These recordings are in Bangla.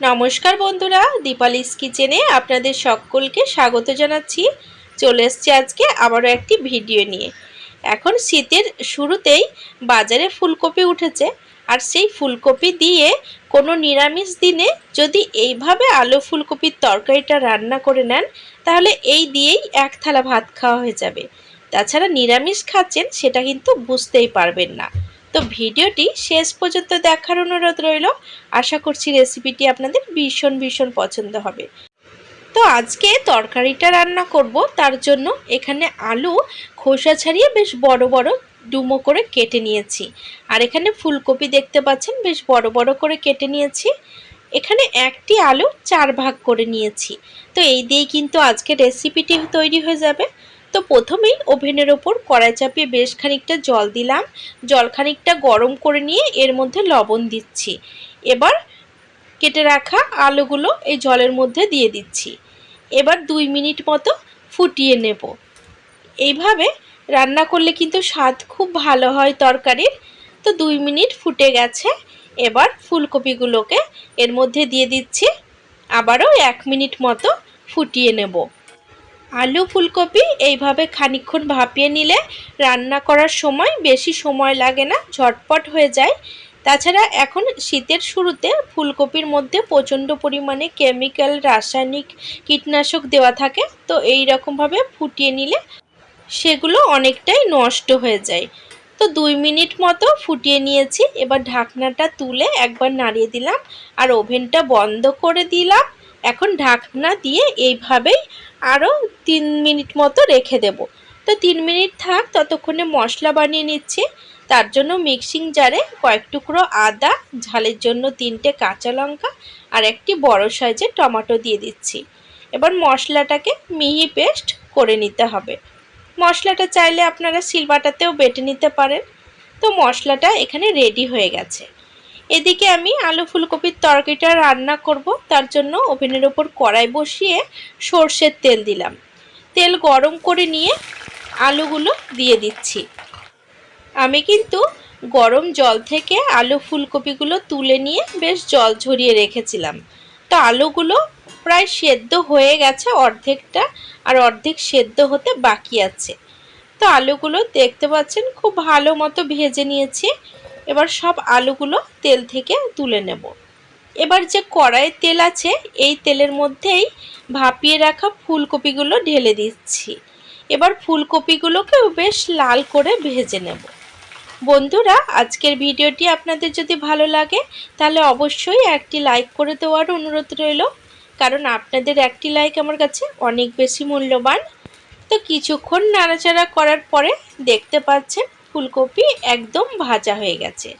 নমস্কার বন্ধুরা, দীপালিস কিচেনে আপনাদের সকলকে স্বাগত জানাচ্ছি। চলে এসছি আজকে আবারও একটি ভিডিও নিয়ে। এখন শীতের শুরুতেই বাজারে ফুলকপি উঠেছে। আর সেই ফুলকপি দিয়ে কোনো নিরামিষ দিনে যদি এইভাবে আলু ফুলকপির তরকারিটা রান্না করে নেন, তাহলে এই দিয়েই এক থালা ভাত খাওয়া হয়ে যাবে। তাছাড়া নিরামিষ খাচ্ছেন সেটা কিন্তু বুঝতেই পারবেন না। তো ভিডিওটি শেষ পর্যন্ত দেখার অনুরোধ রইল। আশা করছি রেসিপিটি আপনাদের ভীষণ ভীষণ পছন্দ হবে। তো আজকে তরকারিটা রান্না করব। তার জন্য এখানে আলু, খোসা ছাড়িয়ে বেশ বড় বড় ডুমো করে কেটে নিয়েছি। আর এখানে ফুলকপি দেখতে পাচ্ছেন, বেশ বড় বড় করে কেটে নিয়েছি। এখানে একটি আলু চার ভাগ করে নিয়েছি। তো এই দিয়েই কিন্তু আজকে রেসিপিটি তৈরি হয়ে যাবে। তো প্রথমেই ওভেনের ওপর কড়াই চাপিয়ে বেশ খানিকটা জল দিলাম। জল খানিকটা গরম করে নিয়ে এর মধ্যে লবণ দিচ্ছি। এবার কেটে রাখা আলুগুলো এই জলের মধ্যে দিয়ে দিচ্ছি। এবার দুই মিনিট মতো ফুটিয়ে নেব। এইভাবে রান্না করলে কিন্তু স্বাদ খুব ভালো হয় তরকারির। তো দুই মিনিট ফুটে গেছে। এবার ফুলকপিগুলোকে এর মধ্যে দিয়ে দিচ্ছি। আবারও এক মিনিট মতো ফুটিয়ে নেব। আলু ফুলকপি এইভাবে খানিক্ষণ ভাপিয়ে নিলে রান্না করার সময় বেশি সময় লাগে না, ঝটপট হয়ে যায়। তাছাড়া এখন শীতের শুরুতে ফুলকপির মধ্যে প্রচণ্ড পরিমাণে কেমিক্যাল, রাসায়নিক কীটনাশক দেওয়া থাকে, তো এই রকমভাবে ফুটিয়ে নিলে সেগুলো অনেকটাই নষ্ট হয়ে যায়। তো দুই মিনিট মতো ফুটিয়ে নিয়েছি, এবার ঢাকনাটা তুলে একবার নাড়িয়ে দিলাম, আর ওভেনটা বন্ধ করে দিলাম। এখন ঢাকনা দিয়ে এইভাবেই আরও তিন মিনিট মতো রেখে দেব। তো তিন মিনিট থাক, ততক্ষণে মশলা বানিয়ে নিচ্ছি। তার জন্য মিক্সিং জারে কয়েক টুকরো আদা, ঝালের জন্য তিনটে কাঁচা লঙ্কা আর একটি বড় সাইজের টমেটো দিয়ে দিচ্ছি। এবার মশলাটাকে মিহি পেস্ট করে নিতে হবে। মশলাটা চাইলে আপনারা সিলবাটাতেও বেটে নিতে পারেন। তো মশলাটা এখানে রেডি হয়ে গেছে। এদিকে আমি আলু ফুলকপির তরকারিটা রান্না করব, তার জন্য ওভেনের ওপর কড়াই বসিয়ে সর্ষের তেল দিলাম। তেল গরম করে নিয়ে আলুগুলো দিয়ে দিচ্ছি। আমি কিন্তু গরম জল থেকে আলু ফুলকপিগুলো তুলে নিয়ে বেশ জল ঝরিয়ে রেখেছিলাম। তো আলুগুলো প্রায় সেদ্ধ হয়ে গেছে অর্ধেকটা, আর অর্ধেক সেদ্ধ হতে বাকি আছে। তো আলুগুলো দেখতে পাচ্ছেন খুব ভালো মতো ভেজে নিয়েছি। এবার সব আলুগুলো তেল থেকে তুলে নেব। এবার যে কড়াইয়ের তেল আছে, এই তেলের মধ্যেই ভাপিয়ে রাখা ফুলকপিগুলো ঢেলে দিচ্ছি। এবার ফুলকপিগুলোকেও বেশ লাল করে ভেজে নেব। বন্ধুরা, আজকের ভিডিওটি আপনাদের যদি ভালো লাগে, তাহলে অবশ্যই একটি লাইক করে দেওয়ার অনুরোধ রইল। কারণ আপনাদের একটি লাইক আমার কাছে অনেক বেশি মূল্যবান। তো কিছুক্ষণ নাড়াচাড়া করার পরে দেখতে পাচ্ছেন ফুলকপি একদম ভাজা হয়ে গেছে।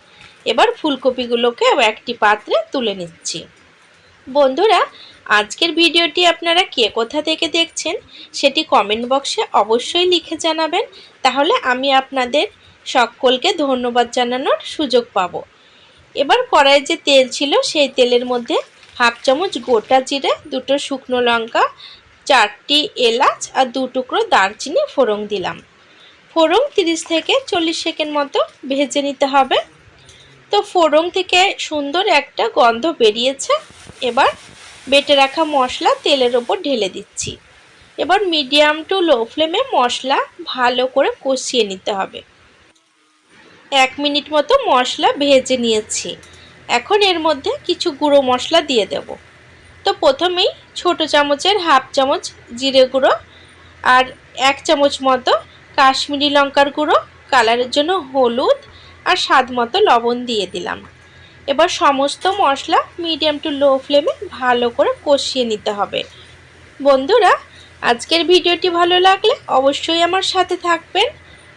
এবার ফুলকপিগুলোকে একটি পাত্রে তুলে নিচ্ছি। বন্ধুরা, আজকের ভিডিওটি আপনারা কে কোথা থেকে দেখছেন সেটি কমেন্ট বক্সে অবশ্যই লিখে জানাবেন। তাহলে আমি আপনাদের সকলকে ধন্যবাদ জানানোর সুযোগ পাবো। এবার কড়াইয়ে যে তেল ছিল সেই তেলের মধ্যে হাফ চামচ গোটা জিরে, দুটো শুকনো লঙ্কা, চারটি এলাচ আর দু টুকরো দারচিনি ফোড়ন দিলাম। ফোড়ন তিরিশ থেকে চল্লিশ সেকেন্ড মতো ভেজে নিতে হবে। তো ফোড়ন থেকে সুন্দর একটা গন্ধ বেরিয়েছে। এবার বেটে রাখা মশলা তেলের ওপর ঢেলে দিচ্ছি। এবার মিডিয়াম টু লো ফ্লেমে মশলা ভালো করে কষিয়ে নিতে হবে। এক মিনিট মতো মশলা ভেজে নিয়েছি। এখন এর মধ্যে কিছু গুঁড়ো মশলা দিয়ে দেব। তো প্রথমেই ছোট চামচের হাফ চামচ জিরে গুঁড়ো আর এক চামচ মতো কাশ্মীরি লঙ্কার গুঁড়ো, কালারের জন্য হলুদ আর স্বাদ মতো লবণ দিয়ে দিলাম। এবার সমস্ত মশলা মিডিয়াম টু লো ফ্লেমে ভালো করে কষিয়ে নিতে হবে। বন্ধুরা, আজকের ভিডিওটি ভালো লাগলে অবশ্যই আমার সাথে থাকবেন।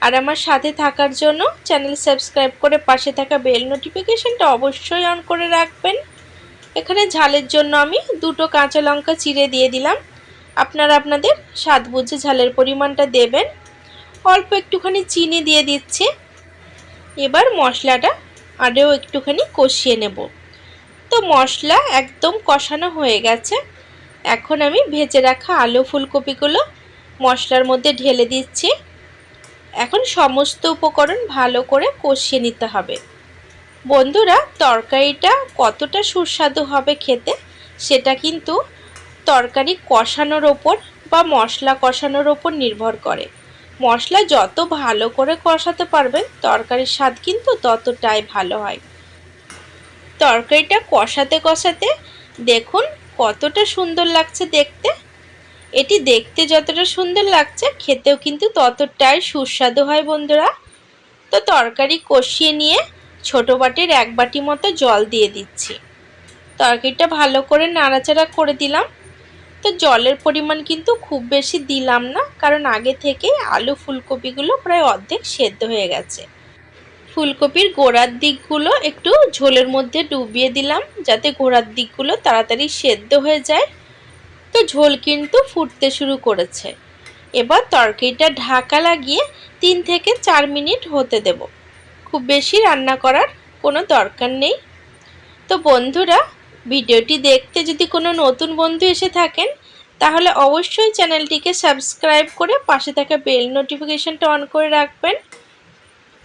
আর আমার সাথে থাকার জন্য চ্যানেল সাবস্ক্রাইব করে পাশে থাকা বেল নোটিফিকেশানটা অবশ্যই অন করে রাখবেন। এখানে ঝালের জন্য আমি দুটো কাঁচা লঙ্কা চিড়ে দিয়ে দিলাম। আপনারা আপনাদের স্বাদ বুঝে ঝালের পরিমাণটা দেবেন। অল্প একটুখানি চিনি দিয়ে দিচ্ছি। এবার মশলাটা আরও একটুখানি কষিয়ে নেব। তো মশলা একদম কষানো হয়ে গেছে। এখন আমি ভেজে রাখা আলু ফুলকপিগুলো মশলার মধ্যে ঢেলে দিচ্ছি। এখন সমস্ত উপকরণ ভালো করে কষিয়ে নিতে হবে। বন্ধুরা, তরকারিটা কতটা সুস্বাদু হবে খেতে, সেটা কিন্তু তরকারি কষানোর ওপর বা মশলা কষানোর ওপর নির্ভর করে। মশলা যত ভালো করে কষাতে পারবেন তরকারির স্বাদ কিন্তু ততটাই ভালো হয়। তরকারিটা কষাতে কষাতে দেখুন কতটা সুন্দর লাগছে দেখতে। এটি দেখতে যতটা সুন্দর লাগছে, খেতেও কিন্তু ততটাই সুস্বাদু হয় বন্ধুরা। তো তরকারি কষিয়ে নিয়ে ছোটো বাটির এক বাটি মতো জল দিয়ে দিচ্ছি। তরকারিটা ভালো করে নাড়াচাড়া করে দিলাম। তো জলের পরিমাণ কিন্তু খুব বেশি দিলাম না, কারণ আগে থেকে আলু ফুলকপিগুলো প্রায় অর্ধেক সেদ্ধ হয়ে গেছে। ফুলকপির গোড়ার দিকগুলো একটু ঝোলের মধ্যে ডুবিয়ে দিলাম, যাতে গোড়ার দিকগুলো তাড়াতাড়ি সেদ্ধ হয়ে যায়। তো ঝোল কিন্তু ফুটতে শুরু করেছে। এবার তরকারিটা ঢাকা লাগিয়ে তিন থেকে চার মিনিট হতে দেব। খুব বেশি রান্না করার কোনো দরকার নেই। তো বন্ধুরা ভিডিওটি দেখতে যদি কোনো নতুন বন্ধু এসে থাকেন, তাহলে অবশ্যই চ্যানেলটিকে সাবস্ক্রাইব করে পাশে থাকা বেল নোটিফিকেশনটা অন করে রাখবেন।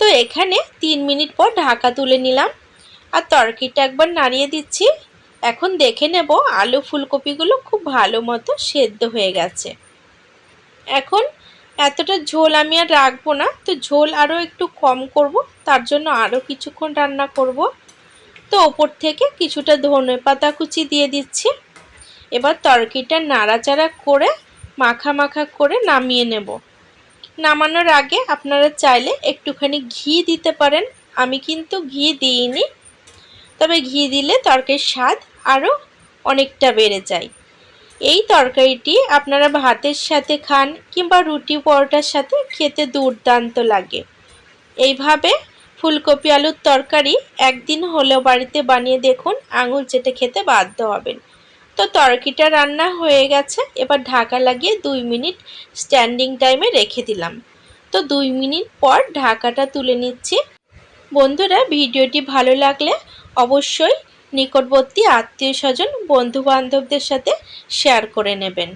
তো এখানে তিন মিনিট পর ঢাকা তুলে নিলাম। আর তরকিটা একবার নাড়িয়ে দিচ্ছি। এখন দেখে নেব আলু ফুলকপিগুলো খুব ভালো মতো সেদ্ধ হয়ে গেছে। এখন এতটা ঝোল আমি আর রাখব না, তো ঝোল আরও একটু কম করব, তার জন্য আরও কিছুক্ষণ রান্না করব। তো ওপর থেকে কিছুটা ধনে পাতা কুচি দিয়ে দিচ্ছি। এবার তরকিটা নাড়াচাড়া করে মাখা মাখা করে নামিয়ে নেব। নামানোর আগে আপনারা চাইলে একটুখানি ঘি দিতে পারেন। আমি কিন্তু ঘি দিইনি, তবে ঘি দিলে তরকারির স্বাদ আরও অনেকটা বেড়ে যায়। এই তরকারিটি আপনারা ভাতের সাথে খান কিংবা রুটি পরোটার সাথে খেতে দুর্দান্ত লাগে। এইভাবে ফুলকপি, আলুর তরকারি একদিন হলেও বাড়িতে বানিয়ে দেখুন, আঙুল চেটে খেতে বাধ্য হবেন। তো তরকিটা রান্না হয়ে গেছে, এবার ঢাকা লাগিয়ে দুই মিনিট স্ট্যান্ডিং টাইমে রেখে দিলাম। তো দুই মিনিট পর ঢাকাটা তুলে নিচ্ছি। বন্ধুরা, ভিডিওটি ভালো লাগলে অবশ্যই নিকটবর্তী আত্মীয় স্বজন বন্ধু বান্ধবদের সাথে শেয়ার করে নেবেন।